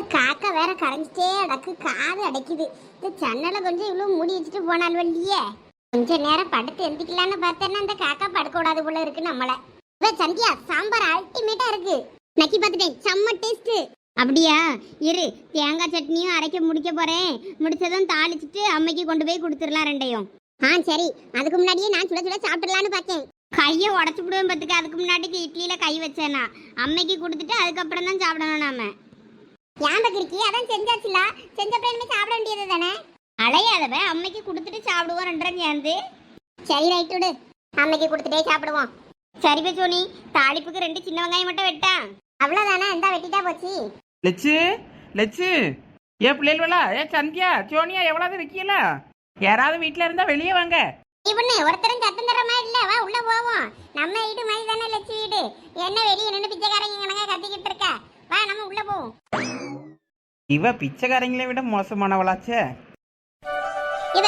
இந்த காக்கா வேற கரைஞ்சிட்டே அடக்கு காது அடைக்குது. இந்த ஜன்னலை கொஞ்சம் இவ்வளவு மூடி வச்சுட்டு போனால் வண்டியே கொஞ்ச நேரம் படுத்து எந்திக்கலான்னு பார்த்தேன்னா இந்த காக்கா படக்கூடாது போல இருக்கு நம்மள. இவ சந்தியா சாம்பார் அல்டிமேட்டா இருக்கு. நக்கி பார்த்துட்டேன் செம்ம டேஸ்ட் அப்படியா? இரு தேங்காய் சட்னியும் அரைக்க முடிக்க போறேன். முடிச்சதும் தாளிச்சிட்டு அம்மைக்கு கொண்டு போய் கொடுத்துடலாம் ரெண்டையும். ஆ சரி. அதுக்கு முன்னாடியே நான் சுட சுட சாப்பிடலான்னு பார்த்தேன். கையை உடச்சு விடுவேன் பார்த்துக்க. அதுக்கு முன்னாடி இட்லியில கை வச்சேனா. அம்மைக்கு கொடுத்துட்டு அதுக்கப்புறம் தான் சாப்பிடணும் நாம. ஏன் பக்கிருக்கி அதான் செஞ்சாச்சுல. செஞ்சப்ப இனிமே சாப்பிட வேண்டியது தானே? அலையாதவ அம்மைக்கு கொடுத்துட்டு சாப்பிடுவோம் ரெண்டரை சேர்ந்து. சரி ரைட் விடு. அம்மைக்கு கொடுத்துட்டே சாப்பிடுவோம். சரி பேச்சோனி தாளிப்புக்கு ரெண்டு சின்ன வெங்காயம் மட்டும் வெட்டா. அவ்வளவுதானே? இந்த வெட்டிட்டா போச்சு. லட்சு லட்சு ஏ பிள்ளைகளா ஏ சந்தியா சோனியா எவ்வளவு இருக்கீங்களா யாராவது வீட்டில் இருந்தா வெளியே வாங்க. பொண்ணு ஒருத்தரும் சத்தம் தர மாதிரி இல்ல. வா உள்ள போவோம். நம்ம வீடு மாதிரி தானே லட்சு வீடு. என்ன வெளியே நின்று பிச்சைக்காரங்க கத்திக்கிட்டு இருக்க? வா நம்ம உள்ள போவோம். இவ பிச்சைக்காரங்களை விட மோசமானவளாச்சே. இவ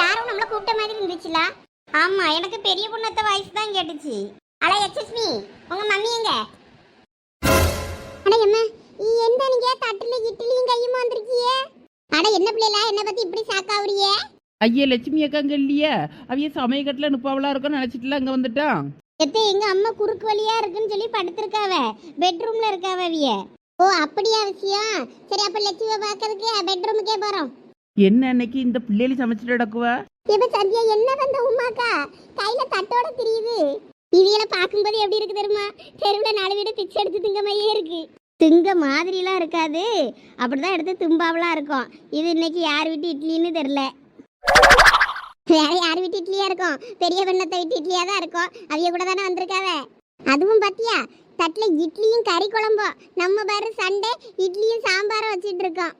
யாரும் நம்மள கூப்பிட்ட மாதிரி இருந்துச்சுல? ஆமா எனக்கு பெரிய பொண்ணத்த வாய்ஸ் தான் கேட்டுச்சு. அட எக்ஸ்கூஸ் உங்க மம்மி எங்க? அட எம்மா எந்த நீங்க தட்டுல இட்லியும் கையுமா வந்திருக்கியே? அட என்ன பிள்ளைல என்ன பத்தி இப்படி சாக்காவுறியே ஐயா லட்சுமி அக்காங்க இல்லையா? அவைய சமயக்கட்டில் நுப்பாவளா இருக்கும் நினச்சிட்டுல அங்கே வந்துட்டான் எத்த எங்க அம்மா குறுக்கு வழியா இருக்குன்னு சொல்லி படுத்திருக்காவ. பெட்ரூம்ல இருக்காவ அவிய. ஓ அப்படியா விஷயம் சரி அப்ப லட்சுமியை பாக்கிறதுக்கு பெட்ரூமுக்கே போறோம். என்ன அன்னைக்கு இந்த பிள்ளைகள் சமைச்சிட்டு கிடக்குவா? இப்ப சத்யா என்ன வந்த உமாக்கா? கையில தட்டோட தெரியுது. இவியல பாக்கும்போது எப்படி இருக்கு தெரியுமா? தெருவுல நாலு வீடு பிச்சை எடுத்து திங்க மாதிரியே இருக்கு. திங்க மாதிரிலாம் இருக்காது. அப்படிதான் எடுத்து தும்பாவெல்லாம் இருக்கும். இது இன்னைக்கு யார் வீட்டு இட்லின்னு தெரியல. வேற யார் வீட்டு இட்லியா இருக்கும்? பெரிய பெண்ணத்தை வீட்டு இட்லியா தான் இருக்கும். அவிய கூட தானே வந்திருக்காவ? அதுவும் பாத்தியா? தட்டில் இட்லியும் கறி குழம்பும். நம்ம பாரு சண்டே இட்லியும் சாம்பாரும் வச்சிட்டு இருக்கோம்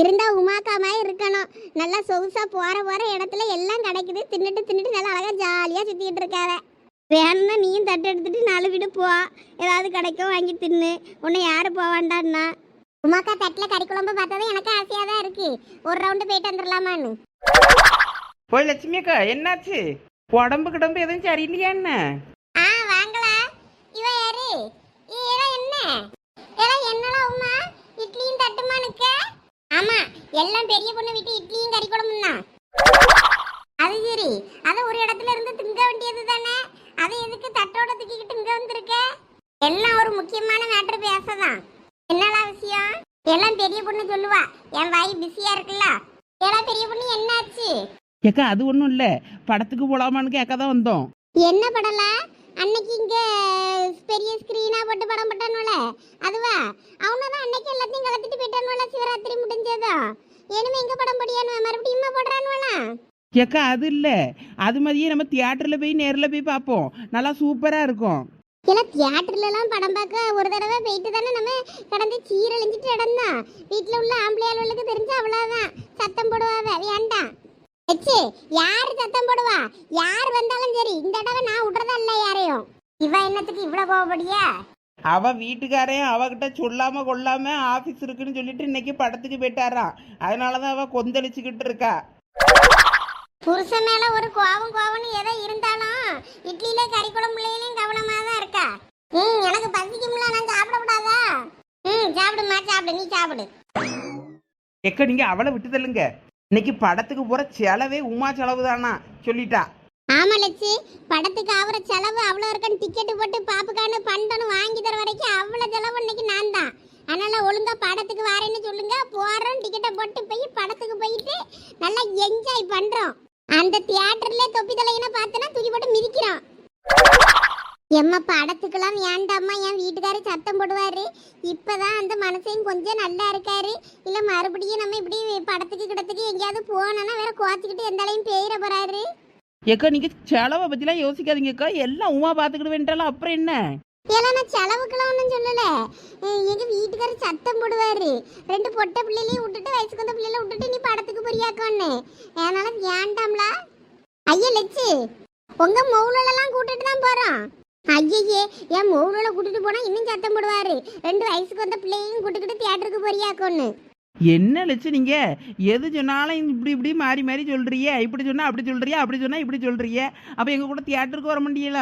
இருந்தா உமாக்கா மாதிரி இருக்கணும். நல்லா சொகுசா போற போற இடத்துல எல்லாம் கிடைக்குது. தின்னுட்டு தின்னுட்டு நல்லா அழகா ஜாலியா சுத்திட்டு இருக்காவ வேணும்னா நீயும் தட்டு எடுத்துட்டு நாலு வீடு போ. ஏதாவது கிடைக்கும் வாங்கி தின்னு. உன்னை யாரு போவாண்டான்னா உமாக்கா தட்டுல கறி குழம்பு பார்த்ததும் எனக்கு ஆசையா தான் இருக்கு. ஒரு ரவுண்டு போயிட்டு வந்துடலாமான்னு. போய் லட்சுமி அக்கா என்னாச்சு? உடம்பு கிடம்பு எதுவும் சரியில்லையா என்ன? இவ யாரு? இவ என்ன? எல்லாம் என்னடா உமா? இட்லியும் தட்டுமா நிக்க? ஆமா எல்லாம் பெரிய பொண்ணு வீட்டு இட்லியும் கறி குழம்பும் தான். அது சரி. அத ஒரு இடத்துல இருந்து திங்க வேண்டியது தானே? அதை எதுக்கு தட்டோட தூக்கிக்கிட்டு இங்க வந்திருக்க? எல்லாம் ஒரு முக்கியமான மேட்ரு பேசதான். என்னடா விஷயம்? எல்லாம் பெரிய பொண்ணு சொல்லுவா. என் வாய் பிஸியா இருக்குல்ல? எல்லாம் பெரிய பொண்ணு என்னாச்சு? ஏக்கா அது ஒன்றும் இல்லை. படத்துக்கு போலாமான்னு கேட்க தான் வந்தோம். என்ன படல? அன்னைக்கு இங்க பெரிய ஸ்கிரீனா போட்டு படம் போட்டானுல அதுவா? அவனதான் அன்னைக்கு எல்லாத்தையும் கலத்திட்டு போயிட்டானுல சிவராத்திரி முடிஞ்சதா? இனிமே எங்க படம் போடியானு மறுபடியும் இம்மா போடுறானுவலா? ஏக்கா அது இல்லை. அது மாதிரியே நம்ம தியேட்டரில் போய் நேரில் போய் பார்ப்போம் நல்லா சூப்பராக இருக்கும். எல்லாம் படம் பார்க்க ஒரு தடவை போயிட்டு தானே நம்ம கடந்து சீரழிஞ்சிட்டு இடந்தான் வீட்டுல உள்ள ஆம்பளையாளுக்கு தெரிஞ்சா அவ்வளவுதான். சத்தம் போடுவாவ? வேண்டாம். எச்சு யாரு சத்தம் போடுவா? யார் வந்தாலும் சரி இந்த தடவை நான் விடுறதா இல்ல யாரையும்? இவ என்னத்துக்கு இவ்வளவு கோவப்படியா அவ வீட்டுக்காரையும் அவகிட்ட சொல்லாம கொள்ளாம ஆபீஸ் இருக்குன்னு சொல்லிட்டு இன்னைக்கு படத்துக்கு போயிட்டாராம். அதனாலதான் அவ கொந்தளிச்சுக்கிட்டு இருக்கா. புருஷன் மேல ஒரு கோவம் கோவம்னு ஏதோ இருந்தாலும் இட்லியில கறி குழம்புலையும் கவனமா தான் இருக்கா? ம் எனக்கு பசிக்கும்ல நான் சாப்பிட கூடாதா ம் சாப்பிடுமா சாப்பிடு நீ சாப்பிடு. எக்க நீங்க அவளை விட்டு தள்ளுங்க இன்னைக்கு படத்துக்கு போற செலவே உமா செலவு தானா சொல்லிட்டா. ஆமா லட்சு. படத்துக்கு ஆகுற செலவு அவ்வளோ இருக்குன்னு டிக்கெட் போட்டு பாப்புக்கான பண்டனு வாங்கி தர வரைக்கும் அவ்வளோ செலவு இன்னைக்கு நான் தான் அதனால ஒழுங்கா படத்துக்கு வரேன்னு சொல்லுங்க. போறோம் டிக்கெட்டை போட்டு போய் படத்துக்கு போயிட்டு நல்லா என்ஜாய் பண்றோம். அந்த தியேட்டர்ல தொப்பி தலையின பார்த்தனா தூக்கி போட்டு மிதிக்கிறோம். எம்மா படத்துக்கெல்லாம் வேண்டாம்மா. என் வீட்டுக்காரர் சத்தம் போடுவாரு. இப்பதான் அந்த மனசையும் கொஞ்சம் நல்லா இருக்காரு. இல்ல மறுபடியும் நம்ம இப்படி படத்துக்கு கிடத்துக்கு எங்கேயாவது போனோம்னா வேற கோச்சிக்கிட்டு எந்தாலையும் பெயிர போறாரு. ஏக்கா நீங்க செலவை பத்திலாம் யோசிக்காதீங்கக்கா. எல்லாம் உமா பாத்துக்கிட்டு வேண்டாலும் அப்புறம் என்ன? ஏன்னா நான் செலவுக்கெல்லாம் ஒன்றும் சொல்லலை. எங்கள் வீட்டுக்காரர் சத்தம் போடுவார். ரெண்டு பொட்டை பிள்ளைகளையும் விட்டுட்டு வயசுக்கு வந்த பிள்ளைகளை விட்டுட்டு நீ படத்துக்கு போறியாக்கோன்னு. அதனால வேண்டாம்ல. ஐயா லட்சு உங்க மௌலெல்லாம் கூட்டிட்டு தான் போறோம். ஐயே என் மௌலில் கூட்டிட்டு போனா இன்னும் சத்தம் போடுவாரு. ரெண்டு வயசுக்கு வந்த பிள்ளையும் கூட்டிக்கிட்டு தியேட்டருக்கு போறியாக்கோன்னு என்ன லட்சு நீங்க? எது சொன்னாலும் இப்படி இப்படி மாறி மாறி சொல்றியே. இப்படி சொன்னா அப்படி சொல்றியே அப்படி சொன்னா இப்படி சொல்றியே. அப்ப எங்க கூட தியேட்டருக்கு வர முடியல.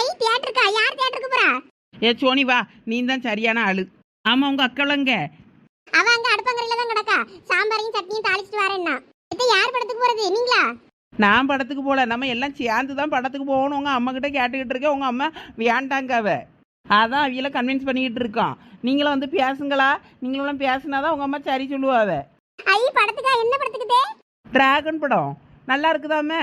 ஐ தியேட்டருக்கா யார் தியேட்டருக்கு போறா? ஏ சோனி வா. நீ தான் சரியான ஆளு. ஆமாம் உங்கள் அக்காளங்க அவ அங்க அடுப்பங்கரையில தான் கிடக்கா. சாம்பாரையும் சட்னியும் தாளிச்சிட்டு வரேன்னா. இத்த யார் படத்துக்கு போறது? நீங்களா? நான் படத்துக்கு போகல நம்ம எல்லாம் சேர்ந்து தான் படத்துக்கு போகணும் உங்கள் அம்மா கிட்ட கேட்டுக்கிட்டு இருக்கேன். உங்கள் அம்மா வேண்டாங்க அவ. அதான் அவியல கன்வின்ஸ் பண்ணிக்கிட்டு இருக்கோம் நீங்களும் வந்து பேசுங்களா? நீங்களும் பேசுனாதான் உங்கள் அம்மா சரி சொல்லுவாவ ஐ படத்துக்கா? என்ன படத்துக்கு தே டிராகன் படம். நல்லா இருக்குதாமே?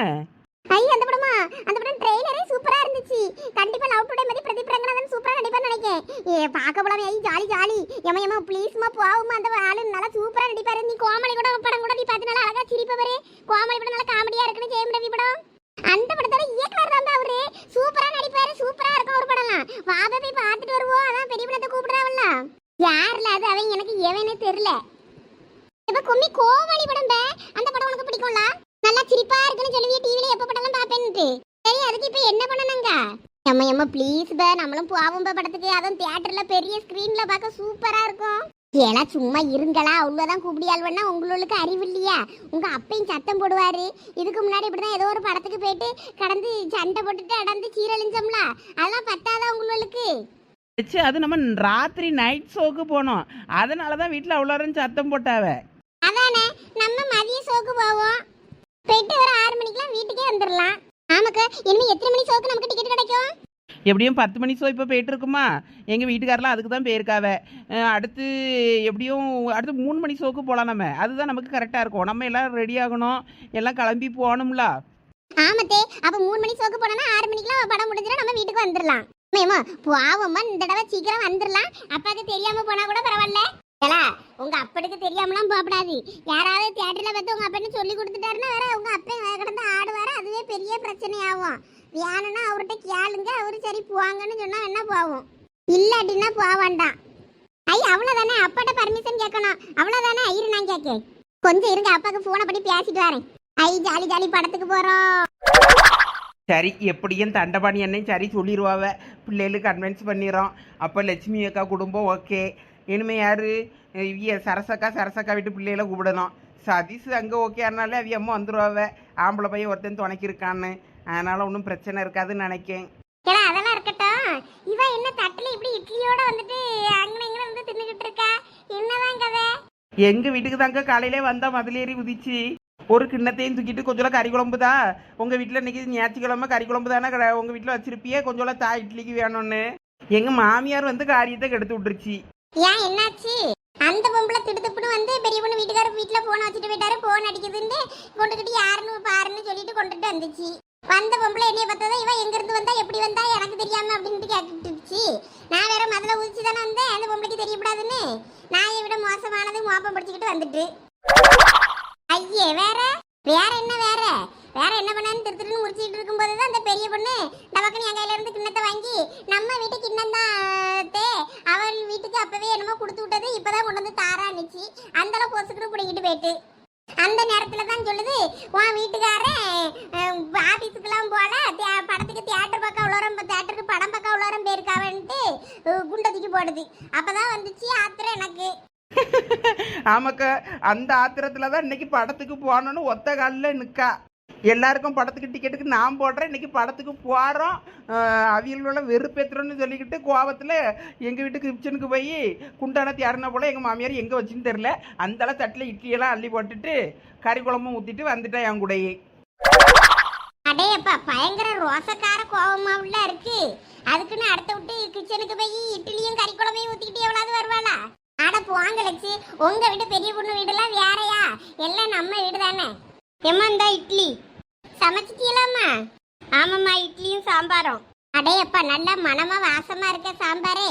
ஐ அந்த படமா? அந்த படம் ட்ரெய்லரே சூப்பரா இருந்துச்சு. கண்டிப்பா லவ் டுடே மாதிரி பிரதீப் ரங்கநாதன் சூப்பரா நடிப்பான்னு நினைக்கேன். ஏ பார்க்க போலாம். ஐ ஜாலி ஜாலி. எம எம ப்ளீஸ்மா போவுமா அந்த ஆளு நல்லா சூப்பரா நடிப்பாரு. நீ கோமளி கூட படம் கூட நீ பார்த்து நல்லா அழகா சிரிப்ப பாரு கோமளி படம் நல்லா காமெடியா இருக்குன்னு ஜெயம் ரவி படம். அந்த படத்தோட இயக்குனர் தான் அவரு. சூப்பரா நடிப்பாரு சூப்பரா இருக்கும் ஒரு படம்லாம். வாப போய் பார்த்துட்டு வருவோம். அதான் பெரிய படத்தை கூப்பிடுறாவல்ல. யாருல அது? அவன் எனக்கு எவனே தெரியல. இப்ப கும்மி கோமாளி படம் பே. அந்த படம் உனக்கு பிடிக்கும்ல? நல்லா சிரிப்பா இருக்குன்னு சொல்லி டிவில எப்ப படம்லாம் பாப்பேன்ட்டு சரி அதுக்கு இப்ப என்ன பண்ணணுங்க? எம்மா எம்மா ப்ளீஸ் பே. நம்மளும் போவோம் படத்துக்கு. அதுவும் தியேட்டர்ல பெரிய ஸ்க்ரீன்ல பார்க்க சூப்பரா இருக்கும். ஏலா சும்மா இருங்களா? அவ்வளோதான் கூப்பிடியாள்வன்னா உங்களுக்கு அறிவு இல்லையா? உங்க அப்பையும் சத்தம் போடுவாரு. இதுக்கு முன்னாடி இப்படிதான் ஏதோ ஒரு படத்துக்கு போயிட்டு கடந்து சண்டை போட்டுட்டு அடந்து சீரழிஞ்சோம்ல? அதெல்லாம் பத்தாதா உங்களுக்கு? வச்சு அது நம்ம ராத்திரி நைட் ஷோக்கு போனோம். அதனால தான் வீட்டில் அவ்வளோ நேரம் சத்தம் போட்டாவ. அதானே? நம்ம மதிய ஷோக்கு போவோம். போயிட்டு ஒரு ஆறு மணிக்கெல்லாம் வீட்டுக்கே வந்துடலாம் ஆமாக்கா இனிமே எத்தனை மணி ஷோக்கு நமக்கு டிக்கெட் கிடைக்கும்? எப்படியும் பத்து மணி ஷோ இப்போ போயிட்டு இருக்குமா எங்கள் வீட்டுக்காரெலாம் அதுக்கு தான் போயிருக்காவ அடுத்து எப்படியும் அடுத்து மூணு மணி ஷோக்கு போகலாம் நம்ம. அதுதான் நமக்கு கரெக்டாக இருக்கும். நம்ம எல்லாம் ரெடி ஆகணும். எல்லாம் கிளம்பி போகணும்ல. ஆமத்தே. அப்ப மூணு மணி ஷோக்கு போனோம்னா ஆறு மணிக்கெல்லாம் படம் முடிஞ்சிடும் நம்ம வீட்டுக்கு வந்துடலாம் மேமா பாவம்மா. இந்த தடவை சீக்கிரம் வந்துடலாம் அப்பாவுக்கு தெரியாம போனா கூட பரவாயில்ல. ஏலா உங்க அப்பனுக்கு தெரியாமலாம் போகக்கூடாது யாராவது தியேட்டர்ல பார்த்து உங்க அப்பனு சொல்லி கொடுத்துட்டாருன்னா வேற உங்க அப்பன் கிடந்து ஆடுவாரு. அதுவே பெரிய பிரச்சனை ஆகும் வேணும்னா அவர்கிட்ட கேளுங்க. அவரு சரி போவாங்கன்னு சொன்னா என்ன போவோம்? இல்லாட்டின்னா போக வேண்டாம். ஐ அவ்வளவுதானே? அப்பாட்ட பர்மிஷன் கேட்கணும். அவ்வளவுதானே? ஐயரு நான் கேட்கேன் கொஞ்சம் இருங்க. அப்பாக்கு போனை பண்ணி பேசிட்டு வரேன். ஐ ஜாலி ஜாலி படத்துக்கு போறோம். சரி எப்படியும் தண்டபாணி அண்ணன் சரி சொல்லிடுவாவ பிள்ளைகளுக்கு கன்வின்ஸ் பண்ணிடுறோம். அப்போ லட்சுமி அக்கா குடும்பம் ஓகே இனிமே யாரு? இவிய சரசக்கா சரசக்கா வீட்டு பிள்ளைகளை கூப்பிடணும். சதீஷ் அங்கே ஓகே ஆனாலே அவிய அம்மா வந்துருவாவ. ஆம்பளை பையன் ஒருத்தன் துணைக்கி இருக்கான்னு அதனால ஒன்றும் பிரச்சனை இருக்காதுன்னு நினைக்கேன். ஏடா அதெல்லாம் இருக்கட்டும். இவ என்ன தட்டுல இப்படி இட்லியோட வந்துட்டு அங்க இங்க வந்து தின்னுகிட்டு இருக்கா? என்னதான் கதை? எங்கள் வீட்டுக்கு தாங்க காலையிலே வந்தா மதிலேறி உதிச்சு. ஒரு கிண்ணத்தையும் தூக்கிட்டு கொஞ்சம் கறி குழம்பு தான் உங்கள் வீட்டில் இன்னைக்கு ஞாயிற்றுக்கிழமை கறி குழம்பு தானே கடை. உங்கள் வீட்டில் வச்சிருப்பியே கொஞ்சம் தா இட்லிக்கு வேணும்னு. எங்கள் மாமியார் வந்து காரியத்தை கெடுத்து விட்டுருச்சு. ஏன் என்னாச்சு? அந்த பொம்பளை திடுத்துப்புடு வந்து பெரிய பொண்ணு வீட்டுக்காரர் வீட்டில் போன் வச்சுட்டு போயிட்டாரு போன் அடிக்குதுன்னு கொண்டுகிட்டு யாருன்னு பாருன்னு சொல்லிட்டு கொண்டுட்டு வந்துச்சு. வந்த பொம்பளை என்னைய பார்த்ததா இவன் எங்கேருந்து வந்தா எப்படி வந்தா எனக்கு தெரியாம அப்படின்ட்டு கேட்டுட்டுச்சு நான் வேற முதல்ல உதிச்சு தானே வந்தேன் அந்த பொம்பளைக்கு தெரியக்கூடாதுன்னு நான் விட மோசமானது மோப்பம் பிடிச்சிக்கிட்டு வந்துட்டு. ஐயே வேற? வேற என்ன வேற? வேற என்ன பண்ணான்னு திரு திருன்னு முடிச்சிட்டு இருக்கும்போது தான் அந்த பெரிய பொண்ணு டபக்குன்னு என் கையில இருந்து கிண்ணத்தை வாங்கி நம்ம வீட்டு கிண்ணம் தான் தே அவள் வீட்டுக்கு அப்பவே என்னமோ கொடுத்து விட்டது இப்பதான் கொண்டு வந்து தாரான்னுச்சு அந்த அளவு பொசுக்குன்னு பிடிக்கிட்டு போயிட்டு. அந்த நேரத்துல தான் சொல்லுது உன் வீட்டுக்காரன் ஆபீஸுக்கெல்லாம் போல படத்துக்கு தியேட்டர் பக்கம் உள்ளோரம் தியேட்டருக்கு படம் பக்கம் உள்ளோரம் போயிருக்காவன்ட்டு அஹ், குண்டை போடுது. அப்பதான் வந்துச்சு ஆத்திரம் எனக்கு. ஆமாக்கா அந்த ஆத்திரத்தில் தான் இன்னைக்கு படத்துக்கு போகணுன்னு ஒத்த காலில் நிற்கா எல்லாருக்கும் படத்துக்கு டிக்கெட்டுக்கு நான் போடுறேன். இன்னைக்கு படத்துக்கு போகிறோம் அவியலோட வெறுப்பேற்றுறோன்னு சொல்லிக்கிட்டு கோவத்தில் எங்கள் வீட்டுக்கு கிச்சனுக்கு போய் குண்டான தியாருனா போல் எங்கள் மாமியார் எங்கே வச்சுன்னு தெரில அந்தளவு தட்டில் இட்லியெல்லாம் அள்ளி போட்டுட்டு கறி குழம்பும் ஊற்றிட்டு வந்துட்டேன் என் கூடயே. அடேப்பா பயங்கர ரோசக்கார கோவமா இருக்கு. அதுக்குன்னு அடுத்த விட்டு கிச்சனுக்கு போய் இட்லியும் கறி குழம்பையும் ஊற்றிக்கிட்டு எவ்வளவு வருவாளா? அட போங்கலச்சு உங்கள் உங்க பெரிய பொண்ணு வீடெல்லாம் வேறையா? எல்லாம் நம்ம வீடு தானே எம்மா இந்தா இட்லி. சமைச்சிட்டீங்களாம்மா ஆமாம்மா இட்லியும் சாம்பாரும். அடேப்பா நல்லா மனமா வாசமா இருக்க சாம்பாரே.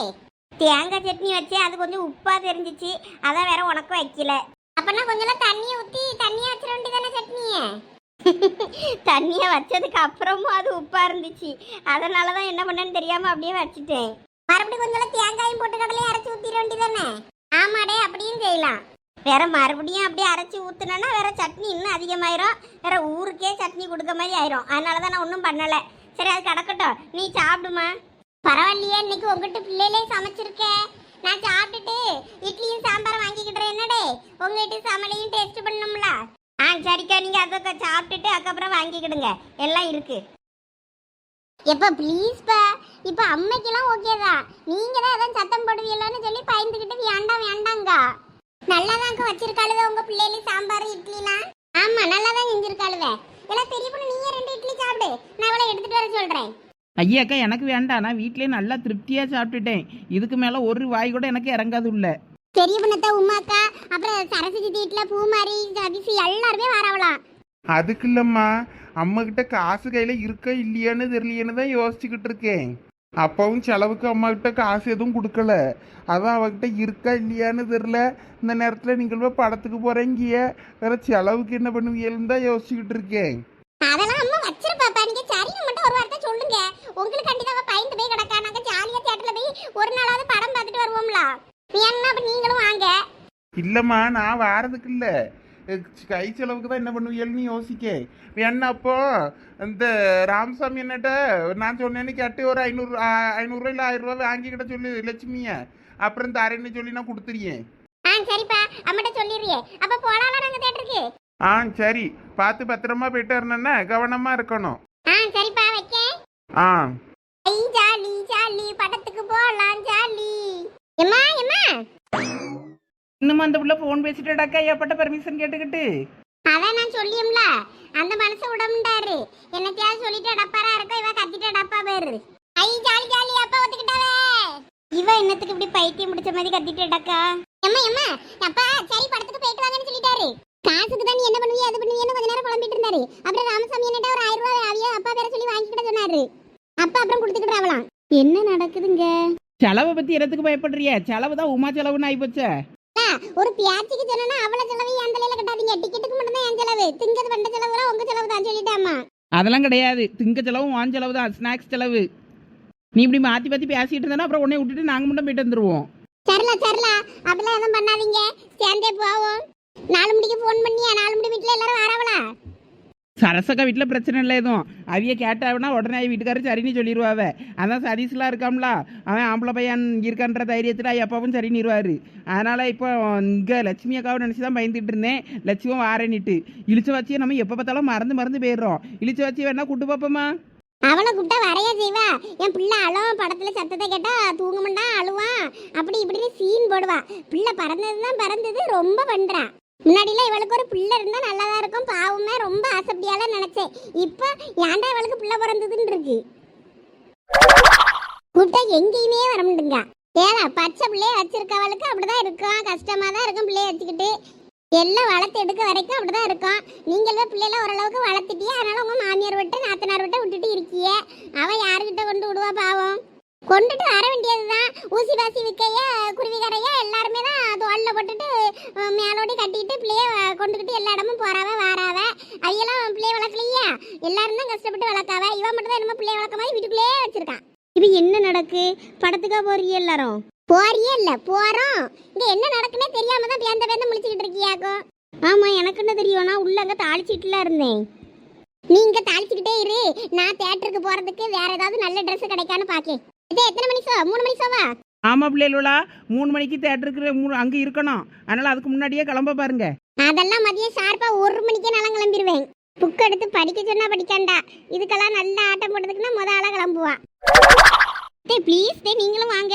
தேங்காய் சட்னி வச்சு அது கொஞ்சம் உப்பா தெரிஞ்சிச்சு. அதான் வேற உனக்கும் வைக்கல. அப்பனா கொஞ்சம் தண்ணியை ஊற்றி தண்ணியை வச்சிட வேண்டியதானே சட்னியை? தண்ணியை வச்சதுக்கு அப்புறமும் அது உப்பா இருந்துச்சு. அதனால தான் என்ன பண்ணேன்னு தெரியாம அப்படியே வச்சுட்டேன். மறுபடியும் கொஞ்சம் தேங்காயும் போட்டு கடலையும் அரைச்சி ஊத்திட வேண்டியதானே? ஆமாடே அப்படியும் செய்யலாம். வேற மறுபடியும் அப்படியே அரைச்சி ஊத்துனேன்னா வேற சட்னி இன்னும் அதிகமாயிரும். வேற ஊருக்கே சட்னி கொடுக்க மாதிரி ஆயிரும். அதனால தான் நான் ஒன்றும் பண்ணலை. சரி அது கிடக்கட்டும். நீ சாப்பிடுமா? பரவாயில்லையே இன்னைக்கு உங்ககிட்ட பிள்ளையிலே சமைச்சிருக்கேன் நான் சாப்பிட்டுட்டு இட்லியும் சாம்பார் வாங்கிக்கிட்டுறேன். என்னடே? உங்ககிட்ட வீட்டு சமையலையும் டேஸ்ட் பண்ணணும்ல? ஆ சரிக்கா. நீங்க அதை சாப்பிட்டுட்டு அதுக்கப்புறம் வாங்கிக்கிடுங்க. எல்லாம் இருக்கு. எப்ப ப்ளீஸ்ப்பா இப்ப அம்மைக்கெல்லாம் ஓகே தான். நீங்க தான் எதாவது சத்தம் போடுவீங்களோன்னு சொல்லி பயந்துக்கிட்டு வேண்டாம் வேண்டாங்க நல்லாதாங்க வச்சிருக்காளுவ உங்க பிள்ளைகளு சாம்பார் இட்லிலாம். ஆமா நல்லாதான் செஞ்சிருக்காளுவ. எல்லாம் பெரிய பொண்ணு நீயே ரெண்டு இட்லி சாப்பிடு. நான் இவளை எடுத்துட்டு வர சொல்றேன். ஐயாக்கா எனக்கு வேண்டாம். நான் வீட்டிலே நல்லா திருப்தியாக சாப்பிட்டுட்டேன். இதுக்கு மேலே ஒரு வாய் கூட எனக்கு இறங்காது உள்ள. பெரிய பொண்ணத்த உமாக்கா. அப்புறம் சரஸ்வதி வீட்டுல பூமாரி சதிசி எல்லாருமே வரவலாம் அதுக்கு இல்லம்மா. அம்மா கிட்ட காசு கையில இருக்கா இல்லையான்னு தெரியலையேன்னு தான் யோசிச்சுக்கிட்டு இருக்கேன். அப்பாவும் செலவுக்கு அம்மா கிட்ட காசு எதுவும் கொடுக்கல. அதான் அவகிட்ட இருக்கா இல்லையான்னு தெரியல. இந்த நேரத்தில் நீங்கள் போய் படத்துக்கு போறீங்க வேற செலவுக்கு என்ன பண்ணுவீங்கன்னு தான் யோசிச்சுக்கிட்டு இருக்கேன். அதெல்லாம் அம்மா வச்சிருப்பாப்பா. நீங்க சரின்னு மட்டும் ஒரு வார்த்தை சொல்லுங்க. உங்களுக்கு கண்டிப்பா பயந்து போய் கிடக்கா. நாங்க ஜாலியா தியேட்டர்ல போய் ஒரு நாளாவது படம் பார்த்துட்டு வருவோம்ல. என்ன அப்ப நீங்களும் வாங்க. இல்லைம்மா நான் வாரதுக்கு இல்லை. கை செலவுக்கு தான் என்ன பண்ணுவீங்கன்னு யோசிக்க. வேணா அப்போ? இந்த ராமசாமி என்னட்ட நான் சொன்னேன்னு கேட்டு ஒரு ஐநூறு ஐநூறுரூவா இல்லை ஆயிரம் ரூபா வாங்கிக்கிட்ட சொல்லி லட்சுமிய. அப்புறம் தரேன்னு சொல்லி நான் கொடுத்துருக்கேன். ஆ சரிப்பா. அம்மாட்ட சொல்லிடுறியே. அப்ப போலாம்ல நாங்க தியேட்டருக்கு ஆ சரி. பார்த்து பத்திரமா போயிட்டு வரணுன்னா கவனமா இருக்கணும். ஆ சரிப்பா வைக்க ஆ. ஐ ஜாலி ஜாலி. படத்துக்கு போலாம் இன்னும் அந்த புள்ள ஃபோன் பேசிட்டடாக்கா ஏப்பட்ட பர்மிஷன் கேட்டுக்கிட்டு? அதான் நான் சொல்லியும்ல. அந்த மனசு விடமுண்டாரு என்னத்தையாவது சொல்லிட்டு டப்பாரா இருக்கும் இவ கத்திட்டு டப்பா பேரு. ஐ ஜாலி ஜாலி அப்பா ஒத்துக்கிட்டாவே. இவ என்னத்துக்கு இப்படி பைத்தியம் முடிச்ச மாதிரி கத்திட்டு டக்கா எம்மா எம்மா அப்பா சரி படத்துக்கு போயிட்டு வாங்கன்னு சொல்லிட்டாரு. காசுக்கு தான் நீ என்ன பண்ணுவிய அது பண்ணுவியன்னு கொஞ்ச நேரம் புலம்பிட்டு இருந்தாரு. அப்புறம் ராமசாமி என்னட்ட ஒரு ஆயிரம் ரூபாய் ஆவியா அப்பா பேரை சொல்லி வாங்கிக்கிட்ட சொன்னாரு. அப்பா அப்புறம் கொடுத்துக்கிட்டாவலாம் என்ன நடக்குதுங்க? செலவை பற்றி எதுக்கு பயப்படுறிய? செலவு தான் உமா செலவுன்னு ஆகிப்போச்சே ஒரு பியாச்சிக்கு சொன்னா அவள செலவு என் தலையில கட்டாதீங்க. டிக்கெட்டுக்கு மட்டும் தான் என் செலவு. திங்கிறது வண்ட செலவு உங்க செலவு தான் சொல்லிட்டேம்மா. அதெல்லாம் கிடையாது. திங்க செலவும் வான் செலவு தான். ஸ்நாக்ஸ் செலவு. நீ இப்படி மாற்றி மாற்றி பேசிட்டு இருந்தா அப்புறம் உடனே விட்டுட்டு நாங்கள் மட்டும் போயிட்டு வந்துருவோம். சரிலா சரிலா. அப்படிலாம் எதுவும் பண்ணாதீங்க. சேர்ந்தே போவோம். நாலு மணிக்கு ஃபோன் பண்ணியா? நாலு மணி வீட்டில் எல்லாரும் வரவளா? சரசக்கா வீட்டில் பிரச்சனை இல்லை எதுவும். அவிய கேட்டாவினா உடனே வீட்டுக்காரர் சரின்னு சொல்லிடுவாவ அதான் சதீஷ்லாம் இருக்காம்ல. அவன் ஆம்பளை பையன் இருக்கான்ற தைரியத்தில் எப்பவும் சரின்னிடுவார் அதனால் இப்போ இங்கே லட்சுமி அக்காவை நினச்சி தான் பயந்துட்டு இருந்தேன். லட்சுமம் வாரேன்னுட்டு. இழிச்ச வச்சியை நம்ம எப்போ பார்த்தாலும் மறந்து மறந்து போயிடுறோம். இழிச்ச வச்சி வேணா கூட்டு பார்ப்போமா அவளை கூப்பிட்டா வரையா செய்வா. என் பிள்ளை அழுவான் படத்துல சத்தத்தை கேட்டா தூங்க மாட்டான் அழுவான். அப்படி இப்படின்னு சீன் போடுவா. பிள்ளை பறந்தது தான் பறந்தது ரொம்ப பண்றா. முன்னாடிலாம் இவளுக்கு ஒரு பிள்ளை இருந்தால் நல்லாதான் இருக்கும். பாவமே ரொம்ப ஆசைப்படியால நினைச்சேன். இப்போ ஏன்டா இவளுக்கு பிள்ளை பிறந்ததுன்னு இருக்கு கூப்பிட்டா எங்கேயுமே வர முடியுங்க ஏலா பச்சை பிள்ளைய வச்சிருக்கவளுக்கு அப்படிதான் இருக்கும். கஷ்டமா தான் இருக்கும் பிள்ளைய வச்சுக்கிட்டு. எல்லாம் வளர்த்து எடுக்க வரைக்கும் அப்படிதான் இருக்கும். நீங்களே பிள்ளைல ஓரளவுக்கு வளர்த்துட்டியே அதனால உங்க மாமியார் விட்டு நாத்தனார் விட்டு விட்டுட்டு இருக்கிய. அவ யாருக்கிட்ட கொண்டு விடுவா பாவம்? கொண்டுட்டு வர வேண்டியதுதான். ஊசி பாசி விற்கைய குருவி கரைய எல்லாருமே தான் தோல்ல போட்டுட்டு மேலோடி கட்டிக்கிட்டு பிள்ளைய கொண்டுக்கிட்டு எல்லா இடமும் போறாவ வாராவ. அவையெல்லாம் பிள்ளைய வளர்க்கலையா. எல்லாரும் தான் கஷ்டப்பட்டு வளர்க்காவ இவன் மட்டும் தான் என்னமோ பிள்ளைய வளர்க்க மாதிரி வீட்டுக்குள்ளேயே வச்சிருக்கான் இது என்ன நடக்கு? படத்துக்கா போறீங்க எல்லாரும்? போறியே இல்ல போறோம். இங்க என்ன நடக்குன்னே தெரியாம தான் பேந்த பேந்த முழிச்சுக்கிட்டு இருக்கியாக்கும் ஆமா எனக்கு என்ன தெரியும்? நான் உள்ள அங்க தாளிச்சிட்டுல இருந்தேன். நீங்க தாளிச்சுக்கிட்டே இரு. நான் தியேட்டருக்கு போறதுக்கு வேற ஏதாவது நல்ல Dress கிடைக்கான்னு பாக்கேன். இது எத்தனை மணி ஷோ மூணு மணி ஷோவா ஆமாம் பிள்ளைகளா மூணு மணிக்கு தேட்டருக்கு மூணு அங்கே இருக்கணும். அதனால் அதுக்கு முன்னாடியே கிளம்ப பாருங்க. அதெல்லாம் மதியம் ஷார்ப்பா ஒரு மணிக்கே நல்லா கிளம்பிடுவேன் புக் எடுத்து படிக்க சொன்னா படிக்காண்டா. இதுக்கெல்லாம் நல்ல ஆட்டம் போட்டதுக்குன்னா முத ஆளா கிளம்புவா. டே ப்ளீஸ் டே நீங்களும் வாங்க.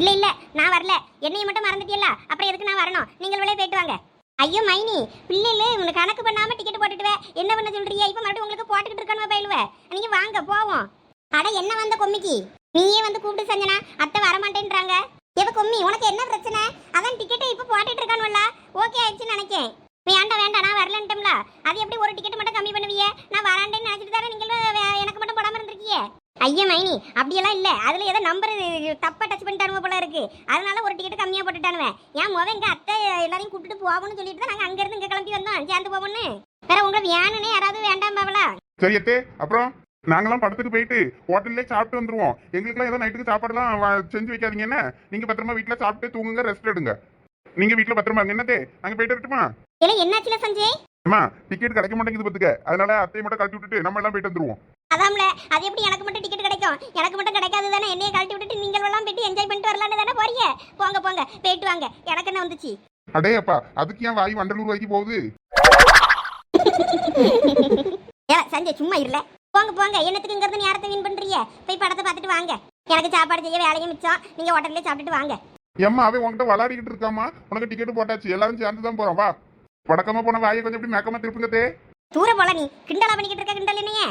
இல்ல இல்ல நான் வரல. என்னைய மட்டும் மறந்துட்டியல்ல. அப்புறம் எதுக்கு நான் வரணும்? நீங்கள் வெளியே போயிட்டு வாங்க. ஐயோ மைனி பிள்ளைல உனக்கு கணக்கு பண்ணாம டிக்கெட் போட்டுட்டுவே. என்ன பண்ண சொல்றியா இப்ப மறுபடியும் உங்களுக்கு போட்டுக்கிட்டு இருக்கானு பயிலுவ. நீங்க வாங்க போவோம். அட என்ன வந்த கொம்மிக்கு? நீயே வந்து கூப்பிட்டு சஞ்சனா? அத்தை வரமாட்டேன்றாங்க. எவ கொம்மி உனக்கு என்ன பிரச்சனை? அவன் டிக்கெட்டை இப்போ போட்டுட்டு இருக்கானுல்ல ஓகே ஆயிடுச்சுன்னு நினைக்கேன். வேண்டாம் வேண்டாம் நான் வரலன்ட்டோம்ல. அது எப்படி ஒரு டிக்கெட் மட்டும் கம்மி பண்ணுவீங்க நான் வராண்டேன்னு நினைச்சிட்டு தானே நீங்களும் எனக்கு மட்டும் போடாமல் இருந்திருக்கியே? ஐயா மைனி அப்படியெல்லாம் இல்லை. அதில் ஏதோ நம்பர் தப்பாக டச் பண்ணிட்டானுவ போல இருக்கு. அதனால ஒரு டிக்கெட் கம்மியாக போட்டுட்டானுவேன் ஏன் முத எங்கள் அத்தை எல்லாரையும் கூப்பிட்டு போவோம்னு சொல்லிட்டு தான் நாங்கள் அங்கேருந்து இங்கே கிளம்பி வந்தோம். சேர்ந்து போவோம்னு. வேற உங்களுக்கு வேணும்னே யாராவது வேண்டாம் பாவலா. சரியத்தே அப்புறம்? நாங்களாம் படத்துக்கு போயிட்டு ஹோட்டல்லே சாப்பிட்டு வந்துருவோம். எங்களுக்குலாம் ஏதோ நைட்டுக்கு சாப்பாடுலாம் செஞ்சு வைக்காதீங்க என்ன? நீங்க பத்திரமா வீட்டுல சாப்பிட்டு தூங்குங்க ரெஸ்ட் எடுங்க. நீங்க வீட்டுல பத்திரமா இருங்க என்னத்தே நாங்க போயிட்டு வரட்டுமா? என்னாச்சுல சஞ்சய்? அம்மா டிக்கெட் கிடைக்க மாட்டேங்குது பத்துக்க. அதனால அத்தையை மட்டும் கழட்டி விட்டுட்டு நம்ம எல்லாம் போயிட்டு வந்துருவோம். அதாம்ல அது எப்படி எனக்கு மட்டும் டிக்கெட் கிடைக்கும்? எனக்கு மட்டும் கிடைக்காது தானே? என்னைய கழட்டி விட்டுட்டு நீங்கள் எல்லாம் போயிட்டு என்ஜாய் பண்ணிட்டு வரலான்னு தானே போறீங்க? போங்க போங்க போயிட்டு வாங்க. எனக்கு என்ன வந்துச்சு? அடே அப்பா அதுக்கு ஏன் வாய் வண்டலூர் வரைக்கும் போகுது? சஞ்சய் சும்மா இல்ல போங்க போங்க. என்னத்துக்குங்கிறது நேரத்தை வீண் பண்றீங்க? போய் படத்தை பார்த்துட்டு வாங்க. எனக்கு சாப்பாடு செய்ய வேலையும் மிச்சம். நீங்க ஹோட்டல்லே சாப்பிட்டுட்டு வாங்க. ஏம்மா அவன் உன்கிட்ட விளையாடிக்கிட்டு இருக்காமா உனக்கு டிக்கெட் போட்டாச்சு. எல்லாரும் சேர்ந்து தான் போறோம். வா. வடக்கமா போன வாயை கொஞ்சம் இப்படி மேக்கமா திருப்புங்க தே. தூர போல நீ. கிண்டலா பண்ணிக்கிட்டு இருக்க கிண்டல் என்னைய?